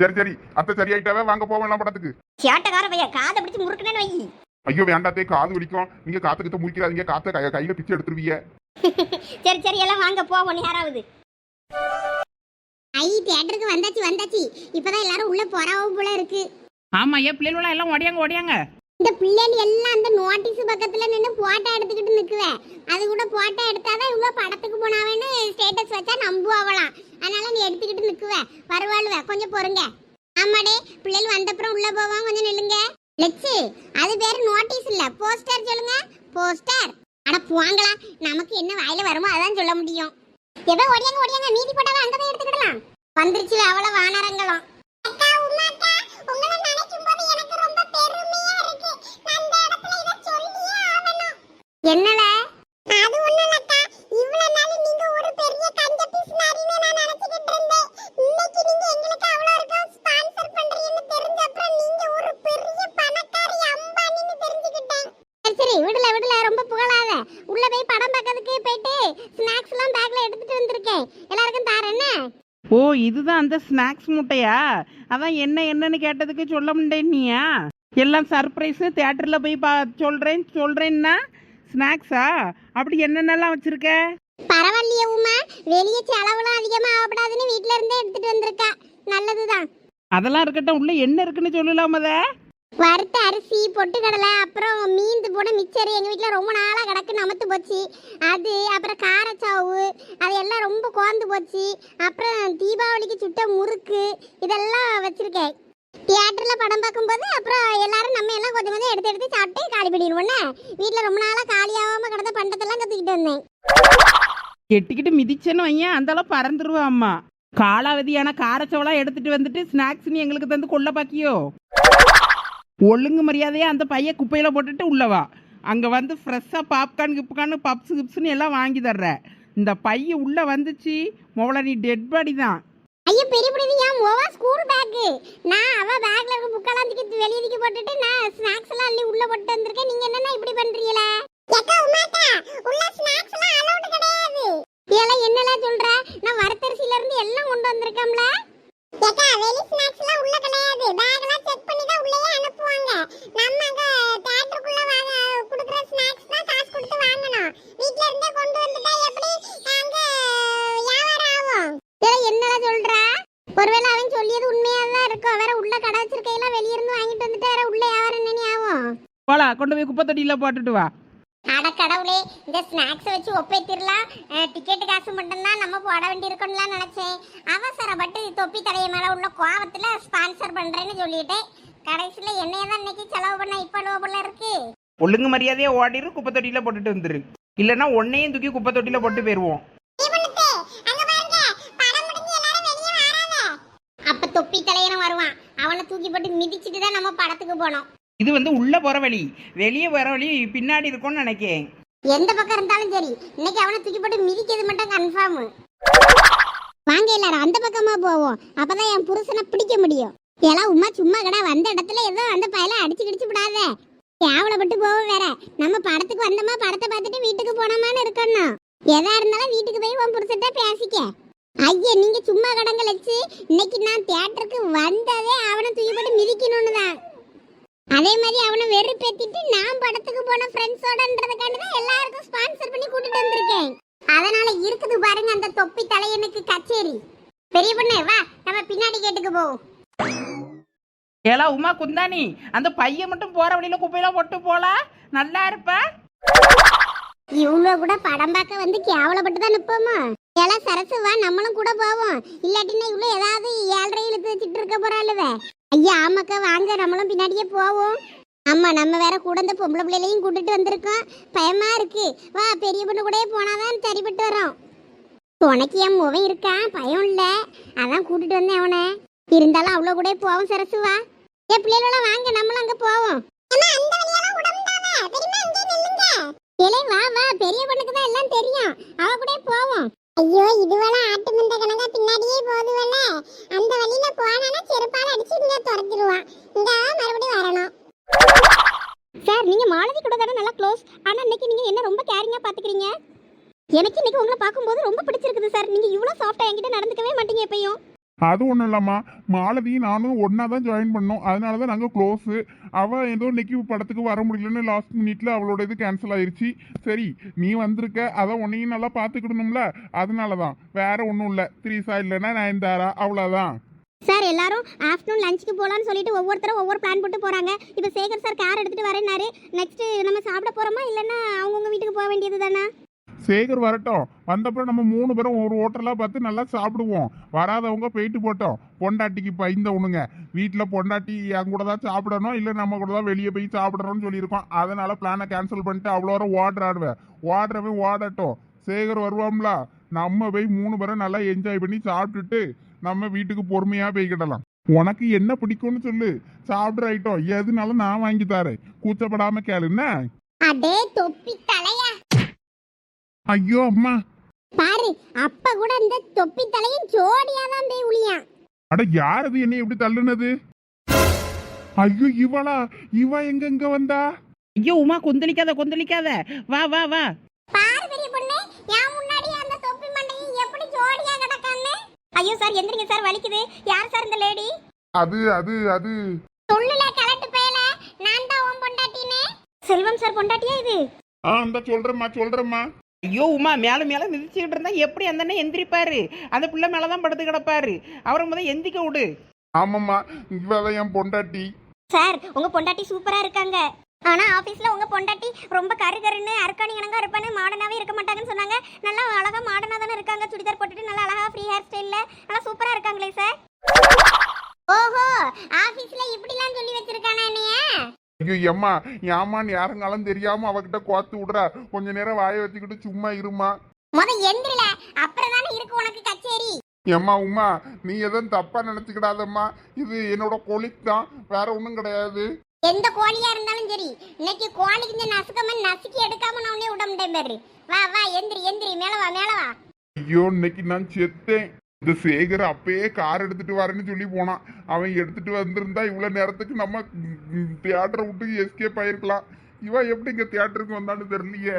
சரி சரி. அத்தை சரியாயிட்டாவே வாங்க போவேன் படத்துக்கு. சேட்டக்கார பைய காதை பிடிச்சு முறுக்குனேன்னு வை. ஐயோ வேண்டாத்தே காது வலிக்கும். நீங்க காத்து கிட்ட முடிக்கிறாதீங்க காத்த கையில பிச்சு எடுத்துருவீங்க. சரி சரி. எல்லாம் வாங்க போவோம். யாராவது? ஐ தியேட்டருக்கு வந்தாச்சு வந்தாச்சு. இப்பதான் எல்லாரும் உள்ள போறாவும் போல இருக்கு. ஆமா ஏன் பிள்ளைகளெல்லாம் எல்லாம் ஓடியாங்க ஓடியாங்க. இந்த பிள்ளைகள் எல்லாம் அந்த நோட்டீஸ் பக்கத்துல நின்று போட்டோ எடுத்துக்கிட்டு நிக்குவேன் அது கூட போட்டோ எடுத்தாதான் இவ்வளவு படத்துக்கு போனாவேன்னு ஸ்டேட்டஸ் வச்சா நம்புவாங்களாம் அதனால நீ எடுத்துக்கிட்டு நிக்குவ. பரவாயில்ல கொஞ்சம் பொறுங்க. ஆமாடே பிள்ளைகள் வந்தப்புறம் உள்ள போவான் கொஞ்சம் நில்லுங்க. லெச்சு அது பேரு நோட்டீஸ் இல்ல. போஸ்டர் சொல்லுங்க. போஸ்டர் அட போங்களா நமக்கு என்ன வாயில வருமோ அதான் சொல்ல முடியும். ஏதோ ஓடியாங்க ஓடியாங்க மீதி போட்டாவே அங்கதான் எடுத்துக்கிடலாம். வந்துருச்சு அவ்வளவு வானரங்களும் அக்கா உமா அக்கா உங்களை நினைக்கும் போது எனக்கு ரொம்ப பெருமையா இருக்கு நான் இந்த இடத்துல இத சொல்லியே ஆகணும் என்னல அது ஒண்ணும் இல்லக்கா இவ்வளவு நாள் நீங்க ஒரு பெரிய கஞ்ச பிசினாரின்னு நான் நினைச்சிட்டு இருந்தேன் இன்னைக்கு நீங்க எங்களுக்கு அவ்வளவு இருக்கும் ஸ்பான்சர் பண்றீங்கன்னு தெரிஞ்ச அப்புறம் நீங்க ஒரு பெரிய பணக்காரி அம்பானின்னு தெரிஞ்சுக்கிட்டேன் சரி சரி விடல விடல ரொம்ப புகழாத உள்ள போய் படம் பார்க்கறதுக்கு போயிட்டு ஸ்நாக்ஸ் எல்லாம் பேக்ல எடுத்துட்டு வந்திருக்கேன் எல்லாருக்கும் தாரேன்னு ஓ ஸ்நாக்ஸ் முட்டையா? அதான் என்ன என்னன்னு கேட்டதுக்கு சொல்ல முடியலையா எல்லாம் சர்ப்ரைஸு தேட்டரில் போய் பா சொல்கிறேன் சொல்கிறேன்னா ஸ்நாக்ஸா அப்படி என்னென்னலாம் வச்சுருக்க? பரவாயில்லையே உமா. வெளியே செலவுலாம் அதிகமா ஆகக்கூடாதுன்னு வீட்ல இருந்தே எடுத்துட்டு வந்திருக்கா. நல்லதுதான். அதெல்லாம் இருக்கட்டும் உள்ள என்ன இருக்குன்னு சொல்லலாமத வறுத்த அரிசி பொட்டுக்கடலை அப்புறம் மீந்து போன மிச்சர் எங்கள் வீட்டில் ரொம்ப நாளாக கிடக்கு நமத்து போச்சு. அது அப்புறம் காரச்சாவு அது எல்லாம் ரொம்ப கோந்து போச்சு. அப்புறம் தீபாவளிக்கு சுட்ட முறுக்கு இதெல்லாம் வச்சுருக்கேன். தியேட்டரில் படம் பார்க்கும்போது அப்புறம் எல்லாரும் நம்ம எல்லாம் கொஞ்சம் கொஞ்சம் எடுத்து எடுத்து சாப்பிட்டு காலி பண்ணிடுவோன்னே வீட்டில் ரொம்ப நாளாக காலியாகாமல் கிடந்த பண்டத்தெல்லாம் கற்றுக்கிட்டு வந்தேன். கெட்டிக்கிட்டு மிதிச்சேன்னு வையன். அந்தளவு பறந்துருவா அம்மா. காலாவதியான காரச்சவளா எடுத்துட்டு வந்துட்டு ஸ்நாக்ஸ் நீ எங்களுக்கு தந்து கொள்ள பாக்கியோ? ஒழுங்கு மரியாதையாக அந்த பையன் குப்பையில் போட்டுட்டு உள்ளவா அங்கே வந்து ஃப்ரெஷ்ஷாக பாப்கார்ன் கிப்கார்னு பப்ஸ் கிப்ஸ்னு எல்லாம் வாங்கி தர்ற. இந்த பையன் உள்ளே வந்துச்சு. மொவள நீ டெட் பாடி தான். ஐயோ பெரிய பிடிவி ஏன் ஓவா ஸ்கூல் பேக்கு நான் அவ பேக்ல இருக்க புக்கெல்லாம் தூக்கி வெளிய தூக்கி போட்டுட்டு நான் ஸ்நாக்ஸ் எல்லாம் அள்ளி உள்ள போட்டு வந்திருக்கேன். நீங்க என்னன்னா இப்படி பண்றீங்களே? ஏக்கா உமாக்கா உள்ள ஸ்நாக்ஸ் எல்லாம் அலௌட் கிடையாது. இதெல்லாம் என்னலாம் சொல்ற? நான் வரத்தரிசில இருந்து எல்லாம் கொண்டு வந்திருக்கேன்ல ஏக்கா வெளி ஸ்நாக்ஸ் எல்லாம் உள்ள கிடையாது. பேக் எல்லாம் செக் பண்ணி தான் உள்ளேயே அனுப்புவாங்க. நம்ம அங்க தியேட்டருக்குள்ள வாங்க குடுக்குற ஸ்நாக்ஸ் தான் காசு கொடுத்து வாங்கணும். வீட்ல இருந்தே கொண்டு வந்துட்டா எப்படி அங்க வியாபாரம் ஆகும்? இதெல்லாம் என்னடா சொல்றா? ஒருவேளை அவன் சொல்லியது உண்மையா தான் இருக்கும் வேற உள்ள கடை வச்சிருக்கையெல்லாம் வெளிய இருந்து வாங்கிட்டு வந்துட்டு வேற உள்ள வியாபாரம் என்ன ஆகும். போலா கொண்டு போய் குப்பை தொட்டியில போட்டுட்டு வா. அட கடவுளே இந்த ஸ்நாக்ஸ் வச்சு ஒப்பேத்திரலாம். டிக்கெட் காசு மட்டும்தான் நம்ம போட வேண்டியிருக்கோம்லாம் நினைச்சேன். அவசரப்பட்டு தொப்பி தலைய மேல உள்ள கோவத்துல ஸ்பான்சர் பண்றேன்னு சொல்லிட்டேன். கடைசியில என்னைய தான் இன்னைக்கு செலவு பண்ண இப்ப போல இருக்கு. ஒழுங்கு மரியாதையா ஓடிரு குப்பை தொட்டியில போட்டுட்டு வந்துரு. இல்லைன்னா உன்னையும் தூக்கி குப்பை தொட்டியில போட்டு போயிருவோம். அப்ப தொப்பி தலையன வருவான். அவனை தூக்கி போட்டு மிதிச்சிட்டு தான் நம்ம படத்துக்கு போனோம். இது வந்து உள்ள போற வழி. வெளியே போற வழி பின்னாடி இருக்கும்னு நினைக்கேன். எந்த பக்கம் இருந்தாலும் சரி. இன்னைக்கு அவனை தூக்கி போட்டு மிதிக்கிறது மட்டும் கன்ஃபார்ம் வாங்க எல்லாரும் அந்த பக்கமா போவோம். அப்பதான் என் புருஷனை பிடிக்க முடியும். எல்லாம் உமா சும்மா கடை வந்த இடத்துல ஏதோ அந்த பயல அடிச்சு கிடிச்சு விடாத. கேவலப்பட்டு போவோம் வேற. நம்ம படத்துக்கு வந்தோமா படத்தை பார்த்துட்டு வீட்டுக்கு போனோமான்னு இருக்கணும். எதா இருந்தாலும் வீட்டுக்கு போய் உன் புருஷன்ட்ட பேசிக்க. ஐயா நீங்க சும்மா கடங்க வச்சு இன்னைக்கு நான் தியேட்டருக்கு வந்ததே அவனை தூக்கி போட்டு மிதிக்கணும்னு தான் அதே மாதிரி அவனை வெறுப்பேத்திட்டு நான் படத்துக்கு போன ஃப்ரெண்ட்ஸோடன்றதுக்காண்டி தான் எல்லாருக்கும் ஸ்பான்சர் பண்ணி கூட்டிட்டு வந்திருக்கேன். அதனால இருக்குது பாருங்க அந்த தொப்பி தலையனுக்கு கச்சேரி. பெரிய பொண்ணு வா நம்ம பின்னாடி கேட்டுக்கு போவோம் ஏலா உமா குந்தானி அந்த பையன் மட்டும் போற வழியில குப்பையில போட்டு போலா? நல்லா இருப்ப? இவ்வளோ கூட படம் பார்க்க வந்து கேவலப்பட்டு தான் நிற்போமா எல்லாம் சரசு வா நம்மளும் கூட போவோம். இல்லாட்டினா இவ்வளோ ஏதாவது ஏழரை இழுத்து வச்சுட்டு இருக்க போறாளுவ. ஐயா ஆமாக்கா வாங்க நம்மளும் பின்னாடியே போவோம். ஆமா நம்ம வேற கூட இந்த பொம்பளை பிள்ளைகளையும் கூட்டிட்டு வந்திருக்கோம். பயமா இருக்கு. வா பெரிய பொண்ணு கூடயே போனாதான் சரிபட்டு வரோம். உனக்கு என் முகம் இருக்கான் பயம் இல்ல. அதான் கூட்டிட்டு வந்தேன் அவனை. இருந்தாலும் அவ்வளோ கூட போவோம் சரசு வா. என் பிள்ளைகளோட வாங்க நம்மளும் அங்க போவோம். வா வா. பெரிய பொண்ணுக்கு தான் எல்லாம் தெரியும். அவ கூட போவோம். ஐயோ இதுவெல்லாம் ஆட்டு மந்த கணக்கா பின்னாடியே போதுவல்ல அந்த வழியில போனானா செருப்பால அடிச்சு இங்க துரத்திடுவான். இந்த மறுபடியும் வரணும். சார் நீங்க மாலதி கூட தானே நல்லா க்ளோஸ் ஆனா இன்னைக்கு நீங்க என்ன ரொம்ப கேரிங்கா பாத்துக்கிறீங்க? எனக்கு இன்னைக்கு உங்களை பார்க்கும்போது ரொம்ப பிடிச்சிருக்குது சார் நீங்க இவ்வளவு சாஃப்டா என்கிட்ட நடந்துக்கவே மாட்டீங்க எப்பயும். அது ஒன்றும் இல்லம்மா மாலதி நானும் ஒன்றா தான் ஜாயின் பண்ணோம். அதனால தான் நாங்கள் க்ளோஸு அவள் ஏதோ இன்னைக்கு படத்துக்கு வர முடியலன்னு லாஸ்ட் மினிட்ல அவளோட இது கேன்சல் ஆயிருச்சு. சரி நீ வந்திருக்க அதான் உன்னையும் நல்லா பார்த்துக்கிடணும்ல. அதனால தான் வேற ஒன்றும் இல்லை. த்ரீசா இல்லைன்னா நயன்தாரா? அவ்வளோதான் சார் எல்லாரும் ஆஃப்டர்நூன் லஞ்சுக்கு போகலான்னு சொல்லிட்டு ஒவ்வொருத்தரும் ஒவ்வொரு பிளான் போட்டு போகிறாங்க இப்போ சேகர் சார் கார் எடுத்துகிட்டு வரேன்னாரு. நெக்ஸ்ட்டு நம்ம சாப்பிட போகிறோமா இல்லைன்னா அவங்கவுங்க வீட்டுக்கு போக வேண்டியது தானே சேகர் வரட்டும். வந்தப்பறம் நம்ம மூணு பேரும் ஒரு ஹோட்டலாக பார்த்து நல்லா சாப்பிடுவோம். வராதவங்க போயிட்டு போட்டோம். பொண்டாட்டிக்கு பயந்தவனுங்க வீட்டில் பொண்டாட்டி என் கூட தான் சாப்பிடணும். இல்லை நம்ம கூட தான் வெளியே போய் சாப்பிடணும்னு சொல்லியிருக்கோம். அதனால பிளானை கேன்சல் பண்ணிட்டு அவ்வளோ வரம் ஓடுறாடுவேன் ஓடுறவன் ஓடட்டும். சேகர் வருவாம்ல. நம்ம போய் மூணு பேரும் நல்லா என்ஜாய் பண்ணி சாப்பிட்டுட்டு நம்ம வீட்டுக்கு பொறுமையாக போய்கிடலாம் உனக்கு என்ன பிடிக்கும்னு சொல்லு. சாப்பிட்ற ஐட்டம் எதுனாலும் நான் வாங்கி தரேன். கூச்சப்படாம கேளு. என்ன? தொப்பி தலைய ஐயோ அம்மா. பாரு அப்ப கூட இந்த தொப்பி தலையும் ஜோடியா தான் போய் உளியான். அட யார் அது என்னை எப்படி தள்ளுனது? ஐயோ இவளா? இவ எங்க எங்க வந்தா? ஐயோ உமா கொந்தளிக்காத கொந்தளிக்காத. வா வா வா. பாரு பெரிய பொண்ணு என் முன்னாடி அந்த தொப்பி மண்டையும் எப்படி ஜோடியா கிடக்கான்னு. ஐயோ சார் எந்திரிங்க சார் வலிக்குது. யார் சார் இந்த லேடி அது அது அது. சொல்லுல கலட்டு பேல நான் தான் உன் பொண்டாட்டினே செல்வம் சார் பொண்டாட்டியா இது? ஆ இந்த சொல்றேம்மா சொல்றேம்மா. ஐயோ உமா மேல மேல மிதிச்சுக்கிட்டு இருந்தா எப்படி அந்த அண்ணன் எந்திரிப்பாரு? அந்த பிள்ளை மேலதான் படுத்து கிடப்பாரு. அவரை முதல் எந்திக்க விடு. ஆமாம்மா இவதான் என் பொண்டாட்டி. சார் உங்க பொண்டாட்டி சூப்பரா இருக்காங்க. ஆனா ஆபீஸ்ல உங்க பொண்டாட்டி ரொம்ப கரு கருன்னு அர்க்காணி கணக்கா இருப்பான்னு மாடர்னாவே இருக்க மாட்டாங்கன்னு சொன்னாங்க. நல்லா அழகா மாடர்னா தானே இருக்காங்க. சுடிதார் போட்டுட்டு நல்லா அழகா ஃப்ரீ ஹேர் ஸ்டைல்ல நல்லா சூப்பரா இருக்காங்களே சார். ஓஹோ ஆபீஸ்ல இப்படிலாம் சொல்லி வச்சிருக்கானே என்னைய? ஐயோ எம்மா ஏமான்னு யாருங்காலும் தெரியாம அவகிட்ட கோத்து விடுறா. கொஞ்ச நேரம் வாயை வச்சுக்கிட்டு சும்மா இருமா. முத எந்திரல அப்புறம் தானே இருக்கு உனக்கு கச்சேரி. எம்மா உமா நீ எதுவும் தப்பா நினைச்சுக்கிடாதம்மா. இது என்னோட கொலிக் தான் வேற ஒன்றும் கிடையாது. எந்த கோழியா இருந்தாலும் சரி இன்னைக்கு கோழிக்கு இந்த நசுக்கம நசுக்கி எடுக்காம நான் உன்னைய விட பாரு. வா வா எந்திரி எந்திரி மேல வா மேல வா. ஐயோ இன்னைக்கு நான் செத்தேன். இந்த சேகர் அப்பயே கார் எடுத்துட்டு வரேன்னு சொல்லி போனான். அவன் எடுத்துட்டு வந்திருந்தா இவ்வளவு நேரத்துக்கு நம்ம தியேட்டரை விட்டு எஸ்கேப் ஆயிருக்கலாம். இவன் எப்படி இங்க தியேட்டருக்கு வந்தான்னு தெரியலையே.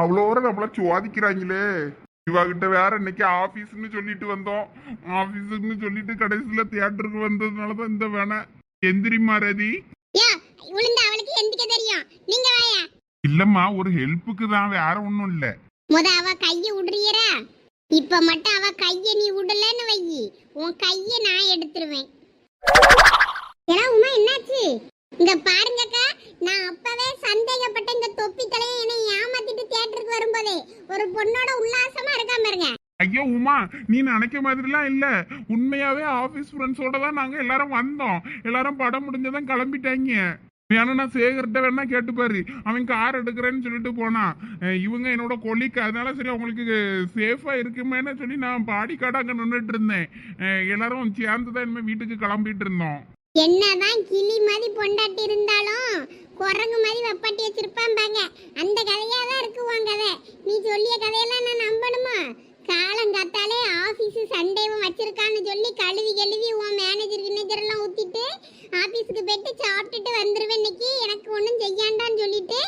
அவ்வளோ வரை நம்மள சுவாதிக்கிறாங்களே. இவகிட்ட வேற இன்னைக்கு ஆபீஸ்னு சொல்லிட்டு வந்தோம். ஆபீஸ்னு சொல்லிட்டு கடைசியில தியேட்டருக்கு வந்ததுனால தான் இந்த வேணை. எந்திரி மாரதி. அவளுக்கு எந்திக்க தெரியும். நீங்க வாயா. இல்லம்மா ஒரு ஹெல்ப்புக்கு தான் வேற ஒன்றும் இல்லை. முத அவ கைய விடுறியரா இப்ப மட்டும் அவ கைய நீ விடலன்னு வை. உன் கைய நான் எடுத்துருவேன். ஏன்னா உமா என்னாச்சு? இங்க பாருங்கக்கா நான் அப்பவே சந்தேகப்பட்ட இந்த தொப்பி தலையை என்னை ஏமாத்திட்டு தியேட்டருக்கு வரும்போதே ஒரு பொண்ணோட உல்லாசமா இருக்கா பாருங்க. ஐயோ உமா நீ நினைக்க மாதிரிலாம் இல்ல. உண்மையாவே ஆபீஸ் ஃப்ரெண்ட்ஸோட தான் நாங்க எல்லாரும் வந்தோம். எல்லாரும் படம் முடிஞ்சதான் கிளம்பிட்டாங்க. வேணா நான் சேகர்கிட்ட வேணா கேட்டுப்பாரு அவன் கார் எடுக்கிறேன்னு சொல்லிட்டு போனான் இவங்க என்னோட கொலிக்கு அதனால சரி அவங்களுக்கு சேஃபாக இருக்குமேன்னு சொல்லி நான் பாடி கார்டு அங்கே நின்றுட்டு இருந்தேன். எல்லாரும் சேர்ந்து தான் இனிமேல் வீட்டுக்கு கிளம்பிட்டு இருந்தோம். என்னதான் கிளி மாதிரி பொண்டாட்டி இருந்தாலும் குரங்கு மாதிரி வப்பாட்டி வச்சிருப்பான் பாங்க. அந்த கதையாக தான் இருக்கு உன் கதை. நீ சொல்லிய கதையெல்லாம் நான் நம்பணுமா? காலங்காத்தாலே ஆஃபீஸு சண்டேவும் வச்சிருக்கான்னு சொல்லி கழுவி கழுவி உன் மேனேஜர் கினேஜர் எல்லாம் ஊத்திட்டு ஆபீஸுக்கு போயிட்டு சாப்பிட்டுட்டு வந்துடுவேன் இன்னைக்கு. எனக்கு ஒன்றும் செய்யாண்டான்னு சொல்லிட்டு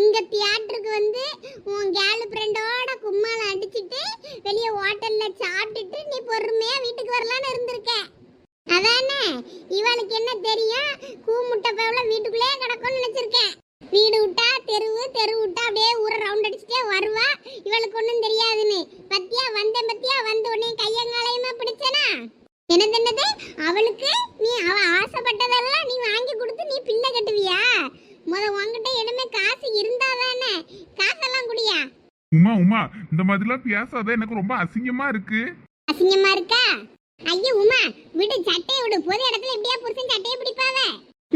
இங்கே தியேட்டருக்கு வந்து உன் கேர்ள் ஃப்ரெண்டோட கும்மால அடிச்சிட்டு வெளியே ஹோட்டலில் சாப்பிட்டுட்டு நீ பொறுமையாக வீட்டுக்கு வரலான்னு இருந்திருக்க. அதானே? இவளுக்கு என்ன தெரியும்? கூமுட்டை பவுல வீட்டுக்குள்ளேயே கிடக்கும்னு நினச்சிருக்கேன். வீடு விட்டா தெருவு தெரு விட்டா அப்படியே ஊரை ரவுண்ட் அடிச்சுட்டே வருவா. இவளுக்கு ஒன்றும் தெரியாதுன்னு. பத்தியா வந்தேன் பத்தியா வந்த உடனே கையங்காலையுமா பிடிச்சனா? என்னது என்னது? அவளுக்கு நீ அவ ஆசைப்பட்டதெல்லாம் நீ வாங்கி கொடுத்து நீ பிள்ளை கட்டுவியா? முத உன்கிட்ட இனிமே காசு இருந்தாதானே காசெல்லாம் குடியா? உமா உமா இந்த மாதிரிலாம் பேசாத. எனக்கு ரொம்ப அசிங்கமா இருக்கு. அசிங்கமா இருக்கா? ஐயோ உமா விடு சட்டையை விடு. பொது இடத்துல எப்படியா புருஷன் சட்டையை பிடிப்பாவ?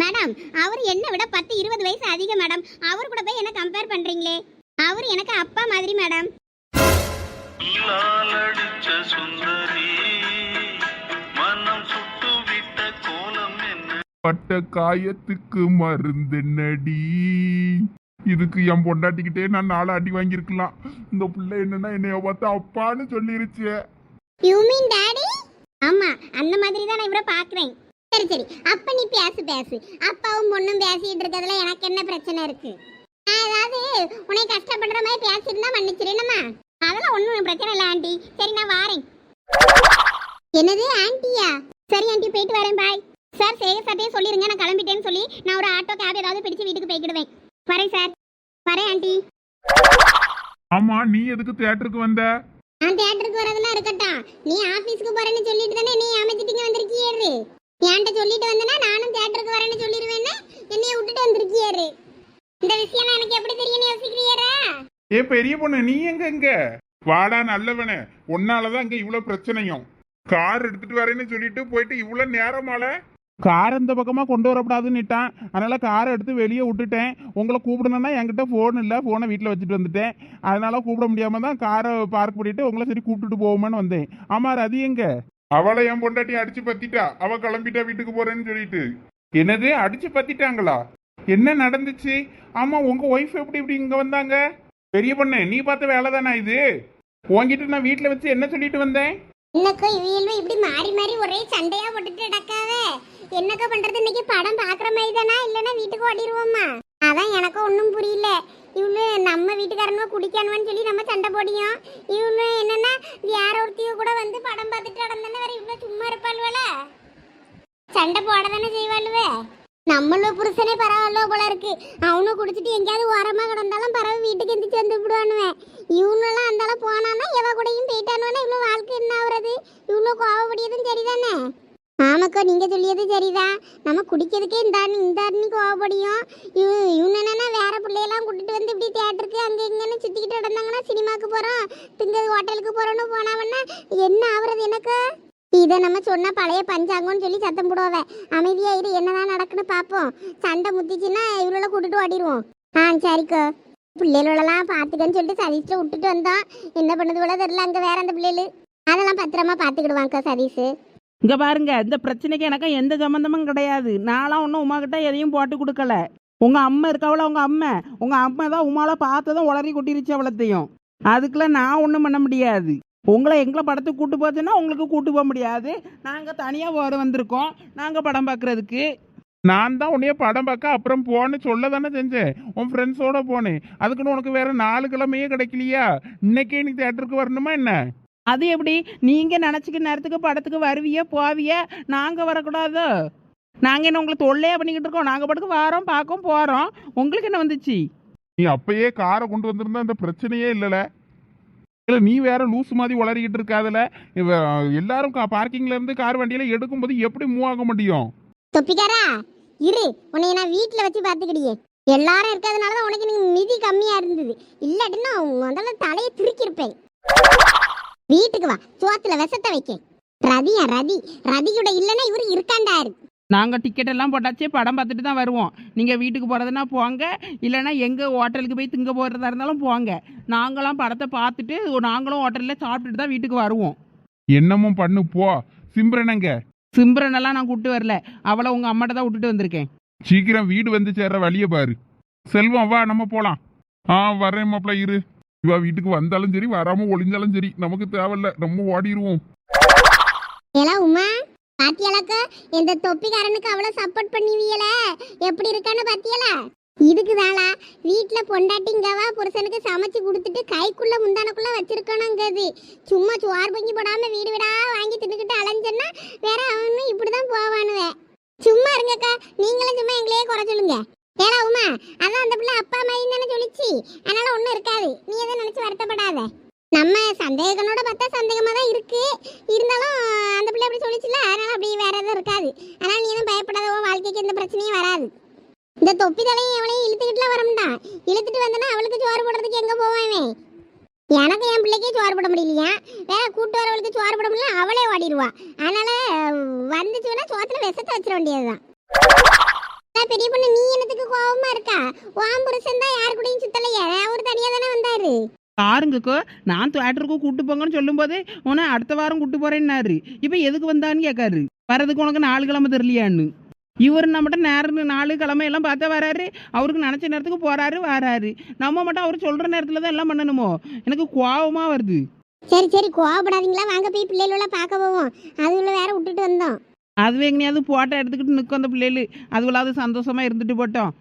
மேடம் அவர் என்ன விட பத்து இருபது வயசு அதிகம் மேடம் அவர் கூட போய் என்ன கம்பேர் பண்றீங்களே? அவர் எனக்கு அப்பா மாதிரி மேடம் லாலடிச்ச சுந்தரி மனம் சுட்டு விட்ட கோலம் என்ன? பட்ட காயத்துக்கு மருந்து நடி இதுக்கு என் பொண்டாட்டிக்கிட்டே நான் நாலு அடி வாங்கியிருக்கலாம். இந்த பிள்ளை என்னன்னா என்னைய பார்த்து அப்பான்னு சொல்லிருச்சு. யூ மீன் டாடி ஆமா அந்த மாதிரி தான் நான் இவரை பாக்குறேன் சரி சரி. அப்ப நீ பேசு பேசு. அப்பாவும் பொண்ணும் பேசிட்டு இருக்கிறதுல எனக்கு என்ன பிரச்சனை இருக்கு? நான் ஏதாவது உன்னை கஷ்டப்படுற மாதிரி பேசியிருந்தா மன்னிச்சிருந்தம்மா அதெல்லாம் ஒண்ணும் பிரச்சனை இல்லை ஆண்டி. சரி நான் வாரேன். என்னது ஆண்டியா? சரி ஆண்டி போயிட்டு வரேன் பாய் சார் சேக சார்ட்டே சொல்லிருங்க நான் கிளம்பிட்டேன்னு சொல்லி நான் ஒரு ஆட்டோ கேப் ஏதாவது பிடிச்சு வீட்டுக்கு போய்க்கிடுவேன். வரேன் சார் வரேன் ஆண்டி. ஆமா நீ எதுக்கு தியேட்டருக்கு வந்த? நான் தியேட்டருக்கு வரதெல்லாம் இருக்கட்டும். நீ ஆபீஸ்க்கு போறேன்னு சொல்லிட்டு தானே நீ அமைச்சிட்டீங்க வந்திருக்கியாரு என்கிட்ட சொல்லிட்டு வந்தனா நானும் தியேட்டருக்கு வரேன்னு சொல்லிடுவேன்னு என்னைய விட்டுட்டு வந்திருக்கியாரு. இந்த விஷயம் எனக்கு எப்படி தெரியும்னு யோசிக்கிறியாரா ஏ பெரிய பொண்ணு நீ எங்க இங்க? வாடா நல்லவனே. உன்னாலதான் இங்க இவ்வளவு பிரச்சனையும். கார் எடுத்துட்டு வரேன்னு சொல்லிட்டு போயிட்டு இவ்வளவு நேரமால கார் இந்த பக்கமா கொண்டு வரப்படாதுன்னுட்டான். அதனால காரை எடுத்து வெளியே விட்டுட்டேன். உங்களை கூப்பிடணும்னா என்கிட்ட ஃபோன் இல்லை. ஃபோனை வீட்டில் வச்சுட்டு வந்துட்டேன். அதனால கூப்பிட முடியாம தான் காரை பார்க் பண்ணிட்டு உங்களை சரி கூப்பிட்டுட்டு போவோமான்னு வந்தேன். ஆமா அது எங்க? அவளை என் பொண்டாட்டி அடிச்சு பத்திட்டா. அவ கிளம்பிட்டா வீட்டுக்கு போறேன்னு சொல்லிட்டு. என்னது? அடிச்சு பத்திட்டாங்களா? என்ன நடந்துச்சு? ஆமா உங்க ஒய்ஃப் எப்படி இப்படி இங்க வந்தாங்க? பெரிய பொண்ணு நீ பார்த்த வேலை தானா இது? உங்ககிட்ட நான் வீட்டுல வச்சு என்ன சொல்லிட்டு வந்தேன்? என்னக்கோ இவங்களும் இப்படி மாறி மாறி ஒரே சண்டையா போட்டுட்டு நடக்காவே என்னக்கா பண்றது? இன்னைக்கு படம் பாக்குற மாதிரி தானா? இல்லைன்னா வீட்டுக்கு ஓடிடுவோமா? அதான் எனக்கும் ஒன்றும் புரியல. நம்ம வீட்டுக்காரனும் குடிக்கணும்னு சொல்லி நம்ம சண்டை போடியும் இவனு என்னன்னா யார ஒருத்தையும் கூட வந்து படம் பார்த்துட்டு நடந்தானே வேற இவ்வளோ சும்மா இருப்பாள்வல? சண்டை போட தானே செய்வாளுவே? நம்மளும் புருஷனே பரவாயில்ல போல இருக்கு. அவனும் குடிச்சிட்டு எங்கேயாவது ஓரமாக கிடந்தாலும் பரவ வீட்டுக்கு எந்திரிச்சு வந்து விடுவானுவேன் இவனெல்லாம் அந்தாலும் போனானா எவ கூடயும் போயிட்டானுவானா இவ்வளோ வாழ்க்கை என்ன ஆகுறது? இவ்வளோ கோவப்படியதும் சரிதானே? ஆமாக்கா நீங்க சொல்லியது சரிதான். நம்ம குடிக்கிறதுக்கே இந்த அண்ணி இந்த அண்ணி கோவப்படியும். இவ- இவனு வேற பிள்ளையெல்லாம் கூட்டிட்டு வந்து இப்படி தேட்டருக்கு அங்கே இங்கன்னு சுத்திக்கிட்டு நடந்தாங்கன்னா சினிமாக்கு போறோம். திங்க ஹோட்டலுக்கு போறோம்னு போனாவன்னா என்ன ஆகுறது எனக்கு? இதை நம்ம சொன்னா பழைய பஞ்சாங்கம்னு சொல்லி சத்தம் போடுவேன் அமைதியாக இரு என்னதான் நடக்குன்னு பார்ப்போம் சண்டை முத்திச்சுன்னா இவ்வளோ கூட்டிட்டு ஓடிடுவோம். ஆ சரிக்கா. பிள்ளைகளெல்லாம் பார்த்துக்கன்னு சொல்லிட்டு சதீஷை விட்டுட்டு வந்தோம். என்ன பண்ணது போல தெரியல அங்கே வேற அந்த பிள்ளைகள். அதெல்லாம் பத்திரமா பார்த்துக்கிடுவாங்க்கா சதீஷ். இங்கே பாருங்க இந்த பிரச்சனைக்கு எனக்கு எந்த சம்மந்தமும் கிடையாது. நான்லாம் ஒன்றும் உமா கிட்ட எதையும் போட்டு கொடுக்கல. உங்கள் அம்மா இருக்காவள உங்கள் அம்மா. உங்கள் அம்மா தான் உமாவில் பார்த்ததும் உளறி கொட்டிருச்சு அவ்வளோத்தையும். அதுக்கெல்லாம் நான் ஒன்றும் பண்ண முடியாது. உங்களை எங்களை படத்துக்கு கூட்டு போச்சுன்னா உங்களுக்கு கூட்டு போக முடியாது. நாங்கள் தனியாக வர வந்திருக்கோம். நாங்கள் படம் பார்க்குறதுக்கு நான் தான் உன்னைய படம் பார்க்க அப்புறம் போன்னு சொல்ல தானே செஞ்சேன். உன் ஃப்ரெண்ட்ஸோட போனேன். அதுக்குன்னு உனக்கு வேற நாலு கிழமையே கிடைக்கலையா? இன்னைக்கே நீ தேட்டருக்கு வரணுமா என்ன? அது எப்படி? நீங்கள் நினச்சிக்க நேரத்துக்கு படத்துக்கு வருவிய போவிய? நாங்கள் வரக்கூடாதோ? நாங்கள் என்ன உங்களை தொல்லையே பண்ணிக்கிட்டு இருக்கோம்? நாங்கள் படத்துக்கு வரோம் பார்க்கோம் போகிறோம் உங்களுக்கு என்ன வந்துச்சு? நீ அப்பயே காரை கொண்டு வந்திருந்தா இந்த பிரச்சனையே இல்லைல. இல்ல நீ வேற லூஸ் மாதிரி உளறிக்கிட்டு இருக்காதுல. எல்லாரும் பார்க்கிங்ல இருந்து கார் வண்டியில எடுக்கும்போது எப்படி மூவ் ஆக முடியும்? தொப்பிக்காரா? இரு உன்னை நான் வீட்டில் வச்சு பார்த்துக்கிடியே. எல்லாரும் இருக்கிறதுனால தான் உனக்கு நீங்க மிதி கம்மியா இருந்தது. இல்லாட்டின்னா முதல்ல தலையை திருக்கியிருப்பேன். வீட்டுக்கு வா. சோத்துல விஷத்தை வைக்க ரதியா ரதி. ரதி கூட இல்லைன்னா இவரு இருக்காண்டாரு. நாங்கள் டிக்கெட் எல்லாம் போட்டாச்சு படம் பார்த்துட்டு தான் வருவோம். நீங்கள் வீட்டுக்கு போகிறதுனா போங்க. இல்லைன்னா எங்கே ஹோட்டலுக்கு போய் திங்க போகிறதா இருந்தாலும் போங்க. நாங்களாம் படத்தை பார்த்துட்டு நாங்களும் ஹோட்டலில் சாப்பிட்டுட்டு தான் வீட்டுக்கு வருவோம். என்னமும் பண்ணு போ. சிம்ரனங்க சிம்ரனெல்லாம் நான் கூப்பிட்டு வரல. அவளை உங்கள் அம்மாட்ட தான் விட்டுட்டு வந்திருக்கேன். சீக்கிரம் வீடு வந்து சேர்ற வழிய பாரு. செல்வம் வா நம்ம போலாம். ஆ வரேன் மாப்பிள்ள இரு. இவா வீட்டுக்கு வந்தாலும் சரி வராம ஒளிஞ்சாலும் சரி நமக்கு தேவையில்ல நம்ம ஓடிடுவோம் ஏலா உமா பாத்தியாலாக்கா இந்த தொப்பிக்காரனுக்கு அவ்வளவு சப்போர்ட் பண்ணுவீங்கள எப்படி இருக்கான்னு பாத்தியலா? இதுக்கு தாளா வீட்டுல பொண்டாட்டிங்கவா புருஷனுக்கு சமைச்சு கொடுத்துட்டு கைக்குள்ள முந்தானக்குள்ள வச்சிருக்கணுங்கிறது. சும்மா சுவார் பொங்கி போடாம வீடு வீடா வாங்கி தின்னுக்கிட்டு அலைஞ்சன்னா வேற அவனும் இப்படிதான் போவானுவே. சும்மா இருங்கக்கா நீங்களும் சும்மா எங்களையே குறை சொல்லுங்க. ஏடா உமா அதான் அந்த பிள்ளை அப்பா மாதிரி தானே சொல்லிச்சு. அதனால ஒன்றும் இருக்காது. நீ எதுவும் நினைச்சு வருத்தப்படாத. நம்ம சந்தேகனோட பார்த்தா சந்தேகமா தான் இருக்கு. இருந்தாலும் அந்த பிள்ளை அப்படி சொல்லிச்சுல அதனால அப்படி வேற எதுவும் இருக்காது. அதனால நீ எதுவும் பயப்படாத உன் வாழ்க்கைக்கு எந்த பிரச்சனையும் வராது. இந்த தொப்பி தலையும் எவளையும் இழுத்துக்கிட்டுலாம் வரமாட்டான் இழுத்துட்டு வந்தனா அவளுக்கு சோறு போடுறதுக்கு எங்க போவான் எனக்கு என் பிள்ளைக்கே சோறு போட முடியலையா? வேற கூட்டு வரவளுக்கு சோறு போட முடியல அவளே ஓடிடுவா. அதனால வந்துச்சுன்னா சோத்துல விஷத்தை வச்சிட வேண்டியதுதான். பெரிய பொண்ணு நீ என்னத்துக்கு கோவமா இருக்கா? உன் புருஷன் தான் யாரு கூடயும் சுத்தலையே அவர் தனியா தானே வந்தாரு. பாருங்கக்கோ நான் தேட்டருக்கு கூட்டு போங்கன்னு சொல்லும்போது உன்னை அடுத்த வாரம் கூட்டு போறேன்னாரு. இப்போ எதுக்கு வந்தான்னு கேட்காரு வரதுக்கு உனக்கு நாலு கிழமை தெரியலையான்னு. இவர் நம்மகிட்ட நேரம் நாலு கிழமை எல்லாம் பார்த்தா வராரு. அவருக்கு நினச்ச நேரத்துக்கு போறாரு வராரு. நம்ம மட்டும் அவர் சொல்ற நேரத்தில் தான் எல்லாம் பண்ணணுமோ? எனக்கு கோவமா வருது. சரி சரி கோவப்படாதீங்களா? வாங்க போய் பிள்ளைகள பார்க்க போவோம். அதுக்குள்ள வேற விட்டுட்டு வந்தோம். அதுவே எங்கேயாவது போட்டோ எடுத்துக்கிட்டு நிற்கும் அந்த பிள்ளைகள். அதுவளாவது சந்தோஷமா இருந்துட்டு போட்டோம்.